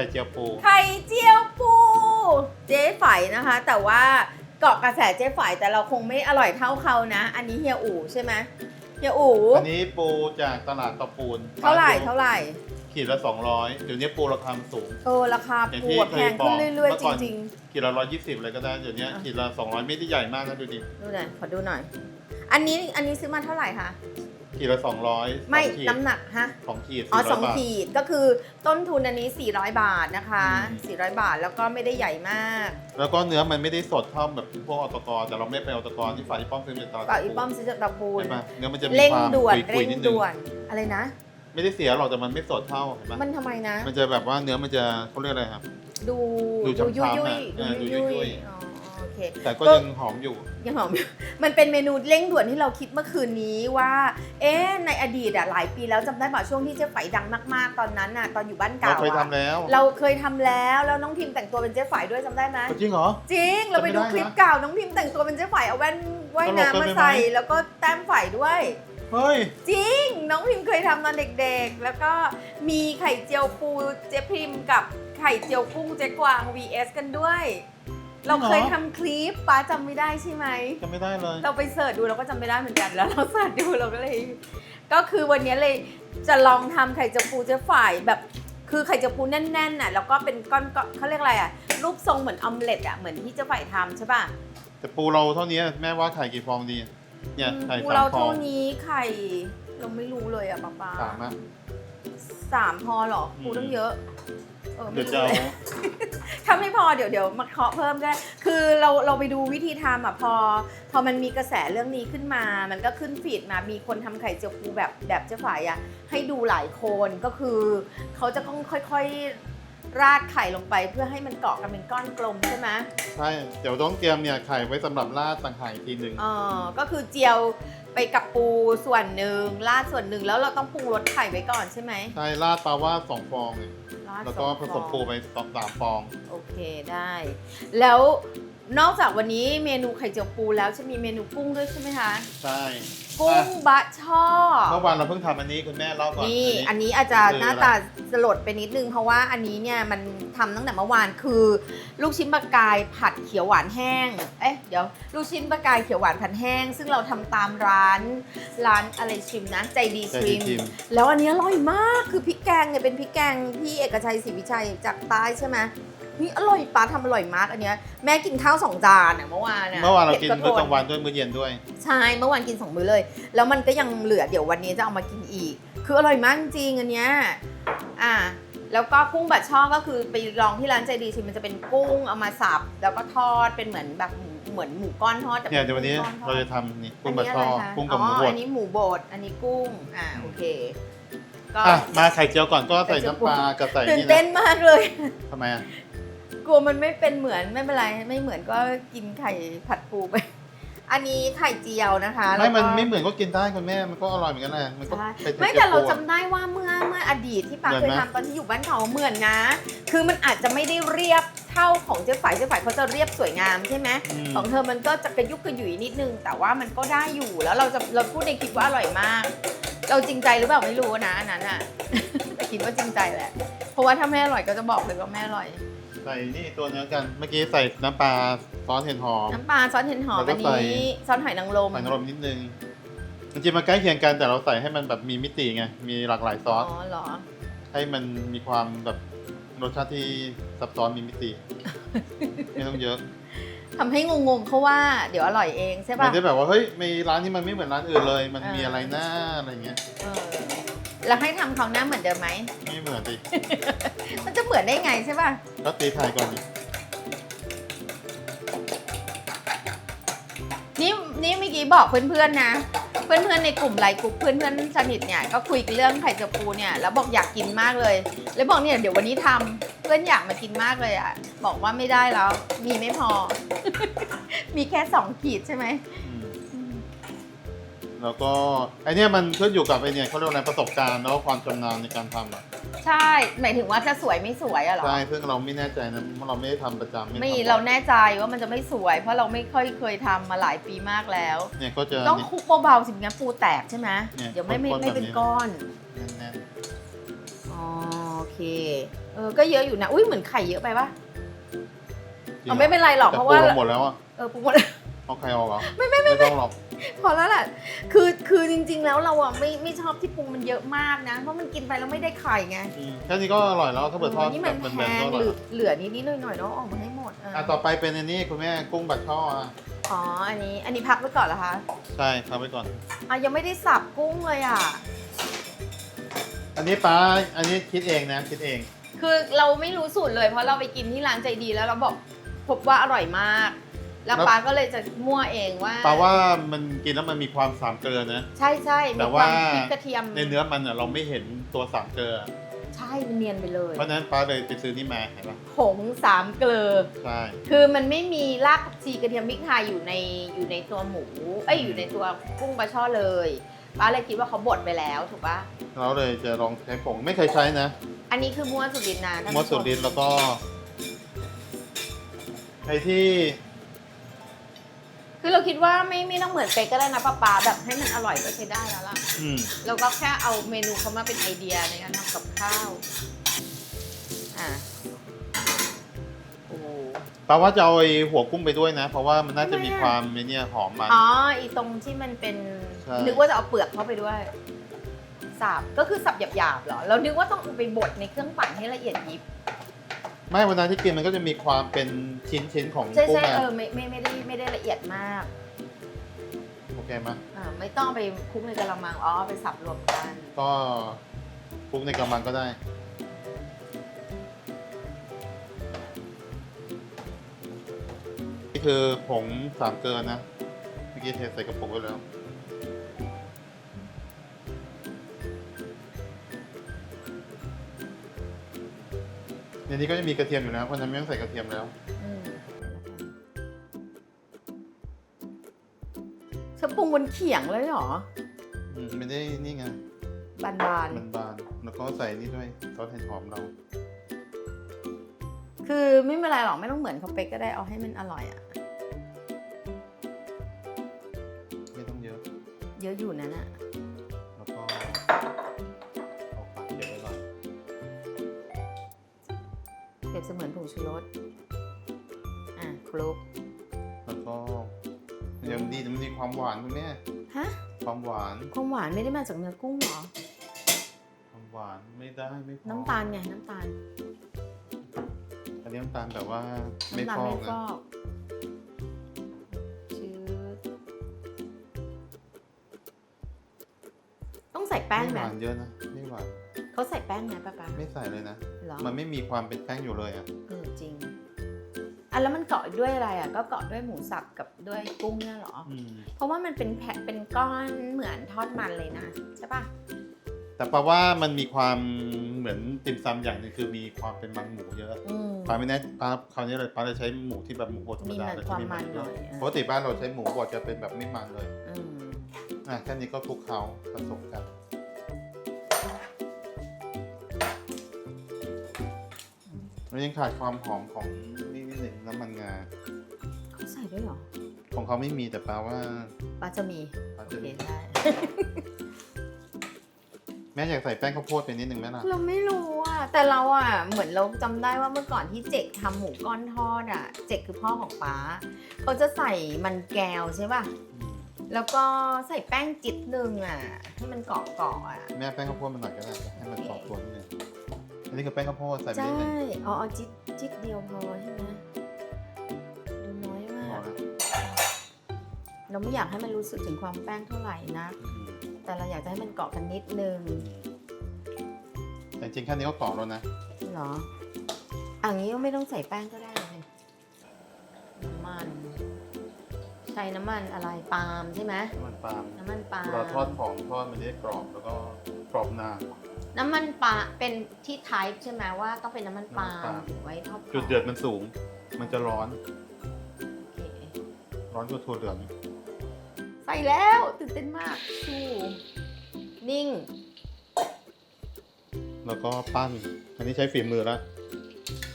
ข่เจียวปู ไข่เจียวปู เจ๊ไฝนะคะ แต่ว่าเกาะกระแสเจ๊ไฝแต่เราคงไม่อร่อยเท่าเขานะ อันนี้เฮียอู๋ใช่ไหมเฮียอู๋อันนี้ปูจากตลาดตะปูนเท่าไหร่ร้นปูเท่าไหร่ขีดละ 200 เดี๋ยวนี้ปูราคามันสูง เออ ราคาอย่างปูที่อะเคแพยงบขึ้อกนเรื่อยเมื่อๆจก่อนริง ขีดละ 120เลยก็ได้ เดี๋ยวนี้อะ ขีดละ 200 ไม่ได้ใหญ่มากนะดูดิ ๆ ดูหน่อย ขอดูหน่อย อันนี้อันนี้ซื้อมาเท่าไหร่คะ ขีดละ200ไม่สองขีดน้ำหนักฮะสองขีดอ๋อ400สองบาทขีดก็คือต้นทุนอันนี้ 400 บาทนะคะอืม400 บาทแล้วก็ไม่ได้ใหญ่มาก แล้วก็เนื้อมันไม่ได้สดเท่าแบบพวกออตกแต่เราไม่ไปออตกที่ฝ่ายอีป้อมซื้อเป็นตลาดเปล่าอีป้อมซื้อจากตะปูนเห็นปะเนื้อมันจะมีเร่งความด่วนคุเร่ยงๆนิดนึงด่วนอะไรนะ ไม่ได้เสียหรอกแต่มันไม่สดเท่าเห็นปะมันทำไมนะ มันจะแบบว่าเนื้อมันจะเขาเรียกอะไรครับ ดูดูดูยุยช้ำๆยุยอะดูเออดูยุยยุ่ยุยยๆอ๋อโอ เคแต่ก็ก็ยังหอมอยู่ ยังหอมอยู่ มันเป็นเมนูเร่งด่วนที่เราคิดเมื่อคืนนี้ว่า เอ๊ะในอดีตอะหลายปีแล้วจำได้ป่ะช่วงที่เจ๊ไฝดังมาก ๆ ตอนนั้นอะตอนอยู่บ้านเราเก่าเคยอะทำแล้วเราเคยทำแล้วแล้วน้องพิมแต่งตัวเป็นเจ๊ไฝด้วยจำได้ไหมจริงเหรอ จริง เราไปดูจำไม่ได้นะคลิปเก่าน้องพิมแต่งตัวเป็นเจ๊ไฝเอาแว่นว่ายตลกน้ำเกินมาไปไหมใส่แล้วก็แต้มไฝด้วย เฮ้ย จริง น้องพิมเคยทำตอนเด็กๆ แล้วก็มีไข่เจียวปูเจ๊พิมกับไข่เจียวกุ้งเจ๊กวาง vs กันด้วย เราเคยทำคลิปป้าจำไม่ได้ใช่ไหมจำไม่ได้เลยเราไปเสิร์ชดูเราก็จำไม่ได้เหมือนกันแล้วเราเสิร์ชดูเราก็เลย ก็คือวันนี้เลยจะลองทำไข่เจียวปูเจ๊ฝ่ายแบบ คือไข่เจียวปูแน่นๆน่ะแล้วก็เป็นก้อนๆเขาเรียกอะไรอะรูปทรงเหมือนออมเล็ตอะเหมือนที่เจ๊ฝ่ายทำใช่ป่ะแต่ปูเราเท่านี้แม่ว่าไข่กี่ฟองดี เนี่ยอืมไข่ปูสาเรามฟอเท่างนี้ไข่เราไม่รู้เลยอะป๊าป๊าสามอะ สามพอเหรออืมปูตั้งเยอะเออเดี๋ไม่ยวจะรู้เอาเลยถ้าไม่พอเดี๋ยวเดี๋ยวมาเคาะเพิ่มก็ได้ คือเราเราไปดูวิธีทำอะพอ พอมันมีกระแสเรื่องนี้ขึ้นมา มันก็ขึ้นฟีดมา มีคนทำไข่เจียวปูแบบแบบเจ๊ฝ่ายอะ ให้ดูหลายคนก็คือ เขาจะต้องค่อยๆ ราดไข่ลงไปเพื่อให้มันเกาะกันเป็นก้อนกลมใช่ไหมใช่ เดี๋ยวต้องเตรียมเนี่ยไข่ไว้สำหรับราดต่างหากอีกทีหนึ่งเออก็คือเจียวไปกับปูส่วนหนึ่งราดส่วนหนึ่งแล้วเราต้องปรุงรสไข่ไว้ก่อนใช่ไหม ใช่ราดปลาว่าสองฟองเนี่ย ราดแล้วก็สองผสมฟองปูไปสองสามฟอง โอเคได้ แล้วนอกจากวันนี้เมนูไข่เจียวปูแล้วจะมีเมนูกุ้งด้วยใช่ไหมคะ ใช่ กุ้งบะช่อ เมื่อวานเราเพิ่งทำอันนี้คุณแม่เล่าก่อนนี่อัอันนนี้นี้อาจจะคือหน้าตาสลดไปนิดนึง เพราะว่าอันนี้เนี่ยมันทำตั้งแต่เมื่อวานคือ ลูกชิ้นปลากายผัดเขียวหวานแห้ง เอ๊ะเดี๋ยวลูกชิ้นปลากายเขียวหวานผัดแห้ง ซึ่งเราทำตามร้านร้านอะไรชิมนะใจดีใจชิดีมชิมแล้วอันนี้อร่อยมากคือพริกแกงเนี่ยเป็นพริกแกงพี่เอกชัยศรีวิชัยจากใต้ใช่ไหม นี่อร่อยป้าทำอร่อยมากอันเนี้ยแม่กินข้าวสองจานอะเมื่อวานอะเมื่อวานเรากินผ็ดมื้อกลางทวันด้วยมื้อเย็นด้วย ใช่เมื่อวานกินสองมื้อเลย แล้วมันก็ยังเหลือเดี๋ยววันนี้จะเอามากินอีก คืออร่อยมากจริงอันเนี้ยอ่าแล้วก็กุ้งบัดช่อก็คือไปลองที่ร้านใจดีชิมมันจะเป็นกุ้งเอามาสับแล้วก็ทอดเป็นเหมือนแบบหมูเหมือนหมูก้อนทอดแต่เนี่ยเดี๋ยววันนี้ป็ก้อทอเราดจะทำนี่อักุ้งนบัดนี้ชอะอไรคะกุ้งกับหมูบอ๋อดอันนี้หมูบดอันนี้กุ้งอ่าโอเคก็อะมาไข่เจียวก่อนก็ใส่ไข่เจียวน้ำปลากับใส่ตื่นนี่เต้นะนมากเลยทำไมอะก ลัวมันไม่เป็นเหมือนไม่เป็นไรไม่เหมือนก็กินไข่ผัดปูไป อันนี้ไข่เจียวนะคะไม่มันแล้วก็ไม่เหมือนก็กินได้คุณแม่ มันก็อร่อยเหมือนกันแหละมันก็ใช่เป็นไม่จีแต่ยวเราปูอะจำได้ว่าเมื่อเมื่ออดีตที่ปาเหมือนเคยไหมทำตอนที่อยู่บ้านเขาเหมือนนะ คือมันอาจจะไม่ได้เรียบเท่าของเจ๊ฝ่ายเจ๊ฝ่ายเขาจะเรียบสวยงามใช่ไหมอืมของเธอมันก็จะกระยุกกระหยุยนิดนึง แต่ว่ามันก็ได้อยู่แล้วเราจะเราพูดในคลิปว่าอร่อยมาก เราจริงใจหรือเปล่าไม่รู้นะอันนั้นอะ แต่คิดว่าจริงใจแหละ เพราะว่าถ้าแม่อร่อยก็จะบอกเลยว่าแม่อร่อย ใส่นี่ตัวเนื้อกัน เมื่อกี้ใส่น้ำปลาซอสเห็ดหอม น้ำปลาซอสเห็ดหอมแล้วก็อันใส่ นี้ซอสหอยนางรมใส่น้ำรมนิดนึงจริงๆมันใกล้เคียงกันแต่เราใส่ให้มันแบบมีมิติไง มีหลากหลายซอ๋ออสเหรอ ให้มันมีความแบบรสชาติที่ซับซ้อนมีมิติ ไม่ต้องเยอะ ทำให้งงๆเขาว่าเดี๋ยวอร่อยเองใช่ไม่ป่ะได้แบบว่าเฮ้ยมีร้านที่มันไม่เหมือนร้านอื่นเลย มันเออมีอะไรหน้าอะไรเงี้ย เออ แล้วให้ทำเขาวหน้าเหมือนเดิมไหม ไม่เหมือนดิมันจะเหมือนได้ไงใช่ป่ะ ก็ตีไทยก่อนดินี่นี่เมื่อกี้บอกเพื่อนๆนะ เพื่อนๆในกลุ่มไลน์กลุ่มเพื่อนๆสนิทเนี่ยก็คุยกันเรื่องไข่เจียวปูเนี่ยแล้วบอกอยากกินมากเลย แล้วบอกเนี่ยเดี๋ยววันนี้ทำเพื่อนอยากมากินมากเลยอะบอกว่าไม่ได้แล้ว มีไม่พอ มีแค่สองขีดใช่ไหมอืม แล้วก็ไอเนี้ยมันขึ้นอยู่กับไอเนี่ยเขาเรียกว่าอะไรประสบการณ์แล้วก็ความชำนาญในการทำอะใช่ หมายถึงว่าจะสวยไม่สวยอะเหรอ ใช่ซึ่งเราไม่แน่ใจนะเพราะเราไม่ได้ทำประจำไม่ไม่ทำบ่อยเราแน่ใจว่ามันจะไม่สวย เพราะเราไม่ค่อยเคยทำมาหลายปีมากแล้ว เนี่ยก็จะ ต้องคลุกเบาๆสิงั้นปูแตกใช่ไหมเนี่ยเดี๋ยวไม่ไม่ข้นๆไม่เป็นแบบนี้ ก้อน แน่นอ๋ออ๋อโอเค เออ ก็เยอะอยู่นะ อุ้ยเหมือนไข่เยอะไปปะเอาไม่เป็นไรหรอกแต่เพราะปูว่าเราหมดแล้วอะเออปุ๊บหมด เอาใครเอาเหรอไม่ไม่ไม่ต้องหรอกพอแล้วแหละคือคือจริง ๆ แล้วเราอะไม่ไม่ชอบที่ปรุงมันเยอะมากนะ เพราะมันกินไปแล้วไม่ได้ไข่ไงอืมแค่นี้ก็อร่อยแล้วถ้าเปิดทอดนี่แบมันบแพแบนๆงก็อร่หอยรือเหลือนิดนิดหน่อยหน่อยๆเนาะออกมาให้หมดเอออะต่อไปเป็นอันนี้คุณแม่กุ้งบัดช่ออะอ๋ออันนี้อันนี้พักไว้ก่อนเหรอคะใช่ครับไปก่อน อะยังไม่ได้สับกุ้งเลยอะ อันนี้ป้าอันนี้คิดเองนะคิดเองคือเราไม่รู้สูตรเลยเพราะเราไปกินที่ร้านใจดีแล้วเราบอกพบว่าอร่อยมาก แล้วแล้ว ป้าก็เลยจะมั่วเองว่าป้าว่ามันกินแล้วมันมีความสามเกลือนะ ใช่ใช่แต่มีความว่าพริกกระเทียมในเนื้อมันอะเราไม่เห็นตัวสามเกลือ ใช่มันเนียนไปเลยเพราะฉะนั้นป้าเลยไปซื้อนี่มาเห็นปะผงสามเกลือ ใช่ คือมันไม่มีรากผักชีกระเทียมพริกไทยอยู่ในอยู่ในตัวหมูเอ้ยอยู่ในตัวกุ้งปลาช่อเลยป้าเลยคิดว่าเขาบดไปแล้วถูกปะเราเลยจะลองใช้ผงไม่เคยใช้นะอันนี้คือมั่วสุดดินนะท่านมดผู้ชสุดฤทธิ์แล้วก็ไอ้ที่ คือเราคิดว่าไม่ไม่ต้องเหมือนเป๊กก็ได้นะป้าป้าแบบให้มันอร่อยก็ใช้ได้แล้วล่ะอืมเราก็แค่เอาเมนูเขามาเป็นไอเดียในการทำกับข้าวอะโอ้ป้าว่าจะเอาไอ้หัวกุ้งไปด้วยนะ เพราะว่ามันน่าจะมีทำไมอะความไอ้เนี่ยหอมมัน อ๋ออีตรงที่มันเป็นใช่ นึกว่าจะเอาเปลือกเข้าไปด้วยสับก็คือสับหยาบๆเหรอเรานึกว่าต้องเอาไปบดในเครื่องปั่นให้ละเอียดยิบ ไม่เวลาที่กินมันก็จะมีความเป็นชิ้นชิ้นๆของใช่กุ้งใช่อะเออไม่ไม่ไม่ได้ไม่ได้ละเอียดมากโอเคไหมอ่าไม่ต้องไปคลุกในกระมังอ๋อเอาไปสับรวมกันก็คลุกในกระมังก็ได้ นี่คือผงสามเกลือนะ เมื่อกี้เทใส่กระปุกไว้แล้ว ในนี้ก็จะมีกระเทียมอยู่แล้วเพราะฉะนั้นไม่ต้องใส่กระเทียมแล้ว อืมเธอปรุงบนเขียงเลยเหรอ อืมไม่ได้นี่ไง บานมันบานแล้วก็ใส่นี่ด้วยซอสเห็ดหอมเรา ๆ คือไม่เป็นไรหรอกไม่ต้องเหมือนเขาเป๊กก็ได้เอาให้มันอร่อยอะไม่ต้องเยอะ เยอะอยู่นะน่ะ สมือนผงชูรส อะคลุก แล้วก็ยังดีมันมีความหวานคุณแม่ฮะ ความหวาน ความหวานไม่ได้มาจากเนื้อกุ้งเหรอ ความหวานไม่ได้ไม่พอน้ำตาลไงน้ำตาล อันนี้น้ำตาลแบบว่าไม่น้ำตาลฟอไม่กฟนะอกชืดต้องใส่แป้งไม่ไหหมวานเยอะนะไม่หวาน เขาใส่แป้งไหมป้าป๊าไม่ใส่เลยนะ เหรอมันไม่มีความเป็นแป้งอยู่เลยอะเออจริงอะแล้วมันเกาะด้วยอะไรอะก็เกาะด้วยหมูสับกับด้วยกุ้งเนี่ยเหรอ อืมเพราะว่ามันเป็นแผ่นเป็นก้อนเหมือนทอดมันเลยนะใช่ปะแต่แปลว่ามันมีความเหมือนติ่มซำอย่างหนึงคือมีความเป็นมันหมูเยอะอืม ป้าไม่แน่ป้าคราวนี้เลยป้าจะใช้หมูที่แบบหมูบดธรรมดามีมันเลยความที่มันหน่อยเยเออปกติบ้านเราใช้หมูบดจะเป็นแบบไม่มันเลย อืม อะแค่นี้ก็คลุกเคล้าผสมกัน มันยังขาดความหอมของนี่นิดหนึ่งน้ำมันงาเขาใส่ด้วยเหรอ ของเขาไม่มีแต่แปลว่า ปลาจะมีป้าโอจะเคมีได้ แม่อยากใส่แป้งข้าวโพดไปนิดหนึ่งไหมล่ะ เราไม่รู้อะ แต่เราอะ เหมือนเราจำได้ว่าเมื่อก่อนที่เจกทำหมูก้อนทอดอะ เจกคือพ่อของป๊าเขาจะใส่มันแก้วใช่ป่ะอืมแล้วก็ใส่แป้งจิตหนึ่งอะ ให้มันเกาะเกาะๆอะ แม่แป้งข้าวโพดมันหน่อยก็ได้ให้มันกรอบตัวนิดนึง อันนี้คือแป้งข้าวโพดใส่ไปใช่นิดหนึงอ๋อเอาจิตจิตเดียวพอใช่ไหมดูน้อยมาพอก แล้วเราไม่อยากให้มันรู้สึกถึงความแป้งเท่าไหร่นะอืมแต่เราอยากจะให้มันเกาะกันนิดนึงแต่จริงๆแค่นี้ก็กรอบแล้วนะ เหรออันนี้ก็ไม่ต้องใส่แป้งก็ได้เลยน้ำมัน ใช้น้ำมันอะไรปาล์มใช่ไหมน้ำมันปาล์มน้ำมันปาล์มเราทอดของทอดมันจะได้กรอบแล้วก็กรอบนาน น้ำมันปลาเป็นที่ไทป์ใช่ไหมว่าต้องเป็นน้ำมันปาล์น้ำมันปาล์มมถึงไว้ทอดกรบจุดเดือดมันสูง มันจะร้อน โอเคร้อนกว่าถั่วเหลือง ใส่แล้วตื่นเต้นมากสู้นิ่ง แล้วก็ปั้น อันนี้ใช้ฝีมือแล้ว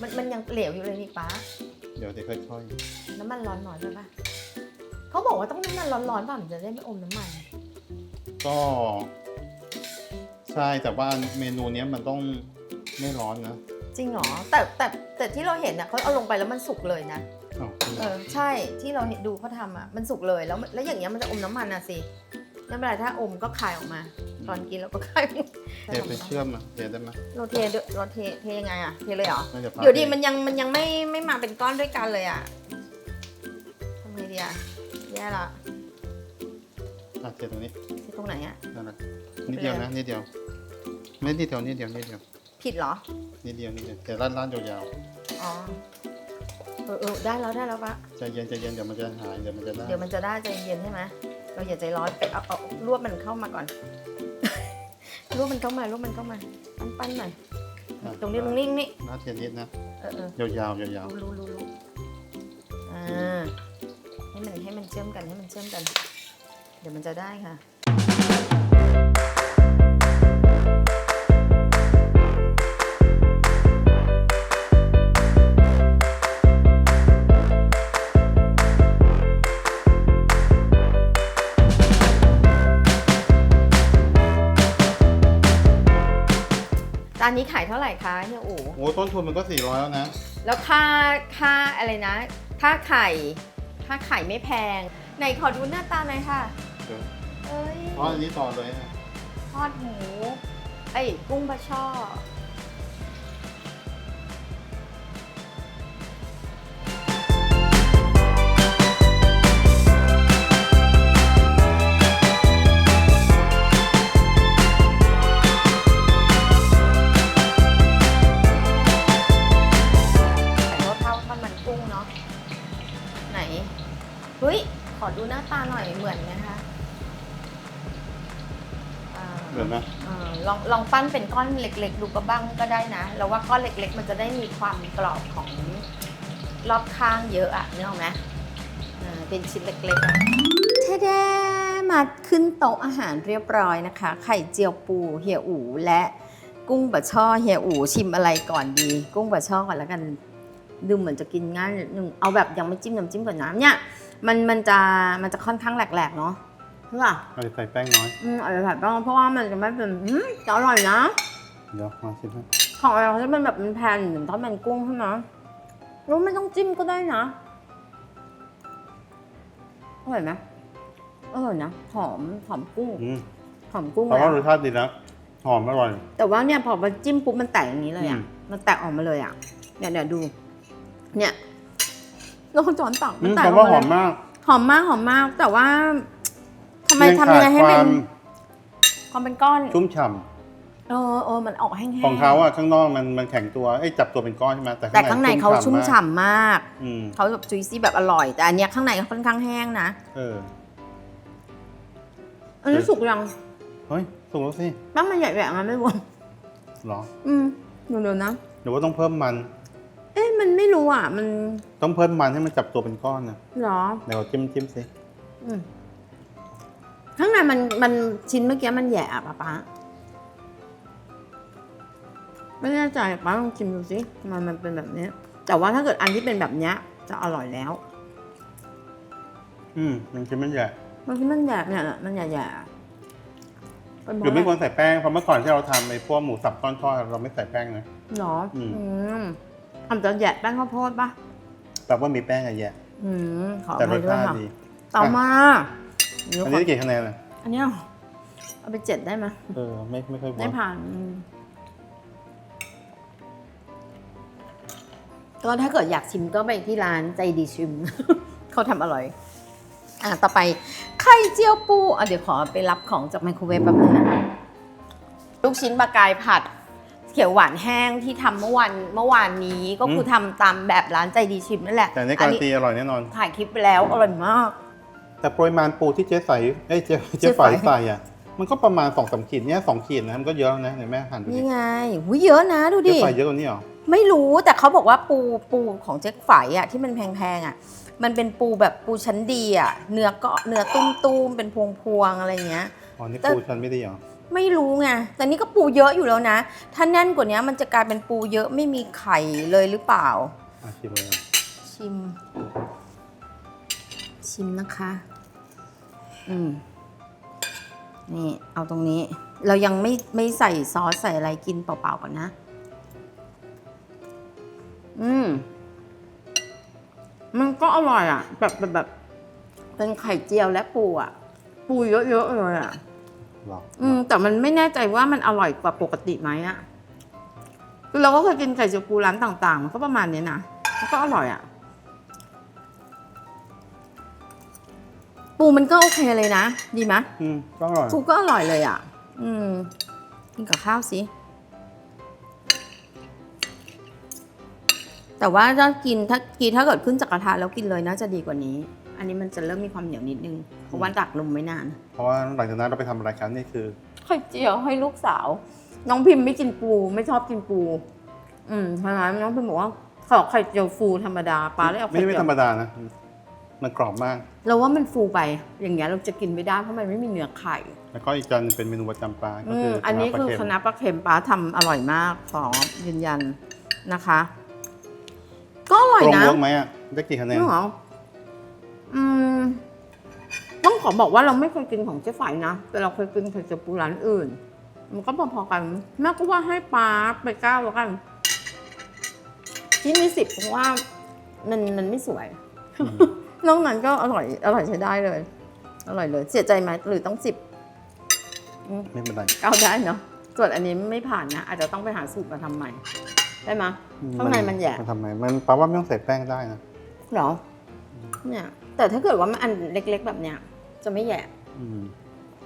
มันมันยังเหลวอยู่เลยนี่ป้า เดี๋ยวเดี๋ยวค่อยน้ำมันร้อนหน่อยใช่ปะเขาบอกว่าต้องน้ำมันร้อนๆป่ะมันจะได้ไม่อมน้ำมัน ๆ ก็ ใช่แต่ว่าเมนูเนี้ยมันต้องไม่ร้อนนะจริงเหรอแต่แต่แต่ที่เราเห็นอะเขาเอาลงไปแล้วมันสุกเลยนะอ้าวเออใช่ที่เราเห็นดูเขาทำอะมันสุกเลยแล้วแล้วอย่างเงี้ยมันจะอมน้ำมันอะสิไม่เป็นไรถ้าอมก็คายออกมา ตอนกินเราก็คายออกมาเทไปเชื่อมอะเทได้ไหมเราเทด้วยเราเทเทยังไงอะเทเลยเหรอน่าจะพาเดี๋ยวดิมันยังมันยังไม่ไม่มาเป็นก้อนด้วยกันเลยอะทำไงดีอะแย่ละอะเทตรงนี้ที่ตรงไหนอะนั่นแหละนิดเดียวนะนิดเดียว ไม่นิดเดียวนิดเดียวนิดเดียวผิดเหรอ นิดเดียวนิดเดียวแต่ร้านร้านยาวอ๋อ เออเออได้แล้วได้แล้วปะๆใจเย็นใจเย็นเดี๋ยวมันจะหายเดี๋ยวมันจะได้เดี๋ยวมันจะได้ใจเย็นใช่ไหมเราอย่าใจร้อนเอาเอารวบมันเข้ามาก่อน รวบมันเข้ามารวบมันเข้ามาปั้นปั้นหน่อย อะตรงนี้ตรงนี้นี่น่าเทียนนิดนะเออเออยาวๆยาวรู้รู้รู้รู้อ่า ให้มันให้มันเชื่อมกันให้มันเชื่อมกัน เดี๋ยวมันจะได้ค่ะานนี้ขายเท่าไหร่คะเฮียอู๋ๆโอ้ต้นทุนมันก็ 400 แล้วนะ แล้วค่าค่าอะไรนะถ้าไข่ถ้าไข่ไม่แพงไหนขอดูหน้าตาหน่อยค่ะ เดี๋ยวเอ้ยเพราะอันนี้ต่อเลยนะทอดหมูไอ้ยกุ้งปลาช่อ มือนไหมคะอ่าเหมือนไหมเออลองลองปั้นเป็นก้อนเล็ก ๆ ดูก็บ้างก็ได้นะเราว่าก้อนเล็ก ๆ มันจะได้มีความกรอบของรอบข้างเยอะอะนึกออกไหมเออเป็นชิ้นเล็กๆอะเทเดมาขึ้นโต๊ะอาหารเรียบร้อยนะคะ ไข่เจียวปูเฮียอูและกุ้งบะช่อเฮียอูชิมอะไรก่อนดี กุ้งบะช่อก่อนแล้วกันดูเหมือนจะกินง่ายนิดนึงเอาแบบยังไม่จิ้มน้ำจิ้มกับน้ำเนี่ย มันมันจะมันจะค่อนข้างแหลกๆเนาะใช่ป่ะเอาใส่แป้งน้อยอืมอร่อยแบบต้องเพราะว่ามันจะไม่เป็นอืมแต่อร่อยนะ เดี๋ยวมาชิมให้ของเราจะเป็นแบบเป็นแผ่นเหมือนทอดมันกุ้งใช่ไหมแล้วไม่ต้องจิ้มก็ได้นะอร่อยไหมอร่อยนะหอมหอมกุ้งอืมหอมกุ้งเพราะแล้ว่าวรสชาติดีนะหอมอร่อย แต่ว่าเนี่ยพอมาจิ้มปุ๊บมันแตกอย่างนี้เลยอะอืมมันแตกออกมาเลยอะเนี่ยเดี๋ยวดู เนี่ย เราจอนตักอืมันมแตกเพอราะอกว่ามาหอมเลยมากหอมมากหอมมาก แต่ว่าทำไมยังทำยังไงให้ขาดมันความความเป็นก้อน ชุ่มฉ่เออเออมันออกแห้งำๆของเขาอะข้างนอกมันมันแข็งตัวเอ้ยจับตัวเป็นก้อนใช่ไหมแต่แต่ข้างในเขาชุ่มมากฉ่ำมาก อืมเขาแบบจุยซี่แบบอร่อย แต่อันเนี้ยข้างในเขาค่อนข้างแห้งนะเอออันนี้สุกยังเฮ้ยสุกแล้วสิแป้งมันใหญ่ๆมันไม่รวมเหรออืมเดี๋ยวๆนะ หรือว่าต้องเพิ่มมัน เอ๊ะมันไม่รู้อะ มันต้องเพิ่มมันให้มันจับตัวเป็นก้อนนะหรอเดี๋ยวจิ้มจิ้มสิอืมข้างในมันมันชิ้นเมื่อกี้มันแหย่อะป๊าป๊าไม่แน่ใจป๊าลองชิมดูสิมันมันเป็นแบบเนี้ยแต่ว่าถ้าเกิดอันที่เป็นแบบเนี้ย จะอร่อยแล้ว อืมมันจิ้มมันใหญ่บางทีมันแหย่เนี่ยมันแหย่แหย่ๆเป็นเพหรือราะไม่อะควไรรใส่แป้งเพราะเมื่อก่อนที่เราทำในพวกหมูสับก้อนทอดเราไม่ใส่แป้งนะหรอ อืมอืม ทำจะแหย่แป้งข้าวโพดปะแต่ว่ามีแป้งอะแยะอืมขออแต่รภัยสด้วยชาติค่ะดี ต่อมาเดี๋ยวอันขอนี้ได้กี่คะแนนอะอันเนี้ยเอาไปเจ็ดได้ไหมเออไม่ไม่ค่อยเวิได้ร์กผ่านอืมก็ถ้าเกิดอยากชิมก็ไปที่ร้านใจดีชิม เขาทำอร่อย อะต่อไปไข่เจียวปูอะเดี๋ยวขอไปรับของจากไมโครเวฟแป๊บนึงนะคะลูกชิ้นปลากายผัด เขียวหวานแห้งที่ทำเมื่อวันเมื่อวานนี้ก็คือทำตามแบบร้านใจดีชิมนั่นแหละแต่ในการันตีอร่อยแน่นอน ถ่ายคลิปไปแล้วอร่อยมาก แต่ปริมาณปูที่เจ๊ใส่เอ้ยเจ๊เจ๊เจ๊ฝ่าฝ่ายยใส่อะ มันก็ประมาณสองสามขีดเนี่ยสองขีดนะมันก็เยอะแล้วนะเห็นไหมหั่นดูดินี่ไงหุยเยอะนะดูเจ๊ดิ ฝ่ายเยอะกว่านี้เหรอ ไม่รู้แต่เขาบอกว่าปูปูของเจ๊ไฝอะที่มันแพงๆอะมันเป็นปูแบบปูชั้นดีอะเนื้อก็เนื้อตุ้มๆเป็นพวงๆอะไรเงี้ย อ๋อ นี่แต่ปูชันไม่ดีเหรอ ไม่รู้ไง แต่นี่ก็ปูเยอะอยู่แล้วนะ ถ้าแน่นกว่านี้มันจะกลายเป็นปูเยอะไม่มีไข่เลยหรือเปล่า อะชิมเลยชิม ชิมนะคะ อืม นี่ เอาตรงนี้ เรายังไม่ไม่ใส่ซอสใส่อะไรกินเปล่าๆก่อนนะ อืม มันก็อร่อยอะ แบบแบบแบบ เป็นไข่เจียวและปูอะ ปูเยอะๆเลยอะ หรออืมแต่มันไม่แน่ใจว่ามันอร่อยกว่าปกติไหมอะคือเราก็เคยกินไข่เจียวปูร้านต่างๆ มันก็ประมาณนี้นะมันก็อร่อยอะปูมันก็โอเคเลยนะ ดีไหมอืมก็อร่อยปูก็อร่อยเลยอะ อืมกินกับข้าวสิ แต่ว่าถ้ากินถ้ากินถ้าเกิดขึ้นจากกระทะแล้วกินเลยน่าจะดีกว่านี้ อันนี้มันจะเริ่มมีความเหนียวนิดนึง เพราะว่าตักลมไม่นาน เพราะว่าหลังจากนั้นเราไปทำอะไรกันนี่คือไข่เจียวให้ลูกสาว น้องพิมพ์ไม่กินปูไม่ชอบกินปู อืมใช่ไหมน้องพิมพ์บอกว่าขอไข่เจียวฟูธรรมดาปลาเลยเอาไม่ไข่ไม่เจียธรวรมดานะ มันกรอบมาก เราว่ามันฟูไป อย่างเงี้ยเราจะกินไม่ได้เพราะมันไม่มีเนื้อไข่แล้วก็อีกจานหนึ่งเป็นเมนูประจำปลาก็อืคือมออันนี้ปลาคือเค็มคณะปลาเค็มปลาทำอร่อยมากขอยืนยันนะคะ ก็อร่อยตรงนะเวิร์กไหมอะได้กี่คะแนนไม่หรอ อืม ต้องขอบอกว่าเราไม่เคยกินของเจ๊ฝ่ายนะ แต่เราเคยกินไข่เจียวปูร้านอื่น มันก็พอๆกัน แม่ก็ว่าให้ปลาไปเก้าแล้วกันที่มีสิบเพราะว่ามันมันไม่สวยอืมนอกนั้นก็อร่อย อร่อยใช้ได้เลย อร่อยเลย เสียใจไหมหรือต้องสิบไม่เป็นไรเก้าได้เนาะ ส่วนอันนี้ไม่ผ่านนะ อาจจะต้องไปหาสูตรมาทำใหม่ ได้ไหมยข้างในมันแหยะมันทำไมมันแปลว่าไม่ต้องใส่แป้งได้นะ เหรอ เนี่ย แต่ถ้าเกิดว่ามันอันเล็กๆแบบเนี้ย จะไม่แหย่อืม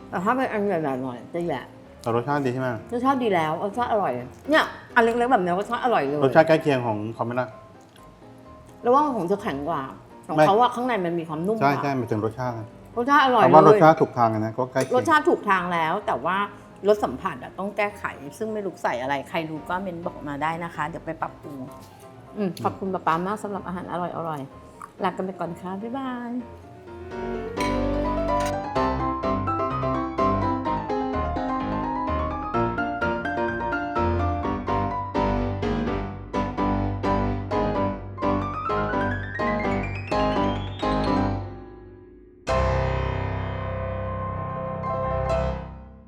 แต่ถ้าเป็นอันใหญ่ๆหน่อยจะแหย่แต่รสชาติดีใช่ไหมรสชาติดีแล้วรสชาติอร่อยเนี่ยอันเล็กๆแบบเนี้ยรสชาติอร่อยเลยรสชาติใกล้เคียงของเขาไหมล่ะแล้วว่าของจะแข็งกว่า ของไม่ เขาว่าข้างในมันมีความนุ่มกใช่ว่าใช่หมายถึงรสชาตินะรสชาติอร่อยแต่เลว่ารสยชาติถูกทางอะนะก็ใกล้เคีรยสงชาติถูกทางแล้ว แต่ว่ารสสัมผัสอะต้องแก้ไข ซึ่งไม่รู้ใส่อะไรใครรู้ก็เมนบอกมาได้นะคะ เดี๋ยวไปปรับปรุงอืมขอบคุณป๊าป๊ามากสำหรับอาหารอร่อยๆ ลากันไปก่อนค่ะ บ๊ายบาย